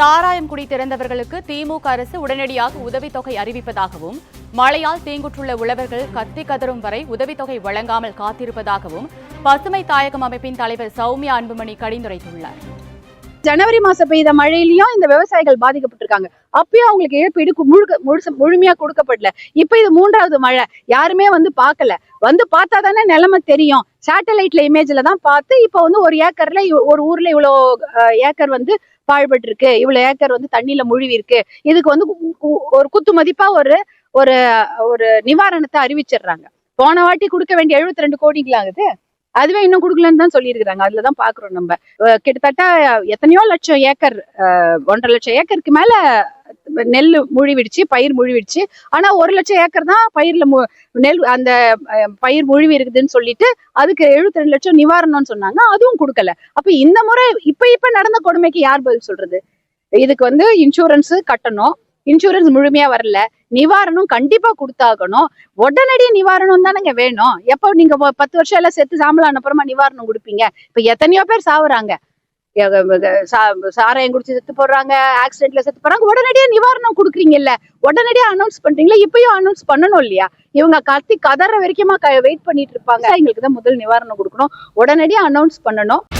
சாராயம் குடித்திருந்தவர்களுக்கு திமுக அரசு உடனடியாக உதவித்தொகை அறிவிப்பதாகவும் மழையால் தீங்குற்றுள்ள உழவர்கள் கத்தி கதறும் வரை உதவித்தொகை வழங்காமல் காத்திருப்பதாகவும் பசுமை தாயகம் அமைப்பின் தலைவர் சௌமியா அன்புமணி கடிந்துரைத்துள்ளார். ஜனவரி மாசம் பெய்த மழையிலயும் இந்த விவசாயிகள் பாதிக்கப்பட்டிருக்காங்க. அப்பயும் அவங்களுக்கு இழப்பீடு முழுக்க முழுசு முழுமையா கொடுக்கப்படல. இப்ப இது மூன்றாவது மழை. யாருமே வந்து பார்க்கல. வந்து பார்த்தா தானே நிலைமை தெரியும். சேட்டலைட்ல இமேஜ்ல தான் பார்த்து இப்ப வந்து ஒரு ஏக்கர்ல ஒரு ஊர்ல இவ்வளோ அஹ், ஏக்கர் வந்து பாழ்பட்டு இருக்கு இவ்வளவு ஏக்கர் வந்து தண்ணியில முழுவி இருக்கு இதுக்கு வந்து ஒரு குத்து மதிப்பா ஒரு ஒரு ஒரு நிவாரணத்தை அறிவிச்சிடுறாங்க. போன வாட்டி கொடுக்க வேண்டிய 72 ரெண்டு கோடிங்களாகுது. அதுவே இன்னும் கொடுக்கலன்னு தான் சொல்லியிருக்கிறாங்க. அதுலதான் பாக்குறோம் நம்ம. கிட்டத்தட்ட எத்தனையோ லட்சம் ஏக்கர் அஹ் ஒன்றரை லட்சம் ஏக்கருக்கு மேல நெல் முழுவிடுச்சு பயிர் முழுவிடுச்சு. ஆனா ஒரு லட்சம் ஏக்கர் தான் பயிர்ல மு- நெல் அந்த பயிர் முழுவி இருக்குதுன்னு சொல்லிட்டு அதுக்கு 72 ரெண்டு லட்சம் நிவாரணம்னு சொன்னாங்க. அதுவும் கொடுக்கல. அப்ப இந்த முறை இப்ப இப்ப நடந்த கொடுமைக்கு யார் பதில் சொல்றது? இதுக்கு வந்து இன்சூரன்ஸ் கட்டணும். இன்சூரன்ஸ் முழுமையா வரல. நிவாரணம் கண்டிப்பா கொடுத்தாகணும். உடனடி நிவாரணம் தானேங்க வேணும். எப்போ நீங்க பத்து வருஷம் எல்லாம் செத்து சாம்பலான அப்புறமா நிவாரணம் கொடுப்பீங்க. இப்ப எத்தனையோ பேர் சாவுறாங்க. சா- சாராயம் குடிச்சு செத்து போடுறாங்க ஆக்சிடென்ட்ல செத்து போறாங்க. உடனடியா நிவாரணம் கொடுக்குறீங்கல்ல. உடனடியா அனௌன்ஸ் பண்றீங்களா? இப்பயும் அனௌன்ஸ் பண்ணணும் இல்லையா? இவங்க கத்தி கதற வரைக்குமா வெயிட் பண்ணிட்டு இருப்பாங்க. எங்களுக்கு தான் முதல் நிவாரணம் கொடுக்கணும். உடனடியா அனௌன்ஸ் பண்ணணும்.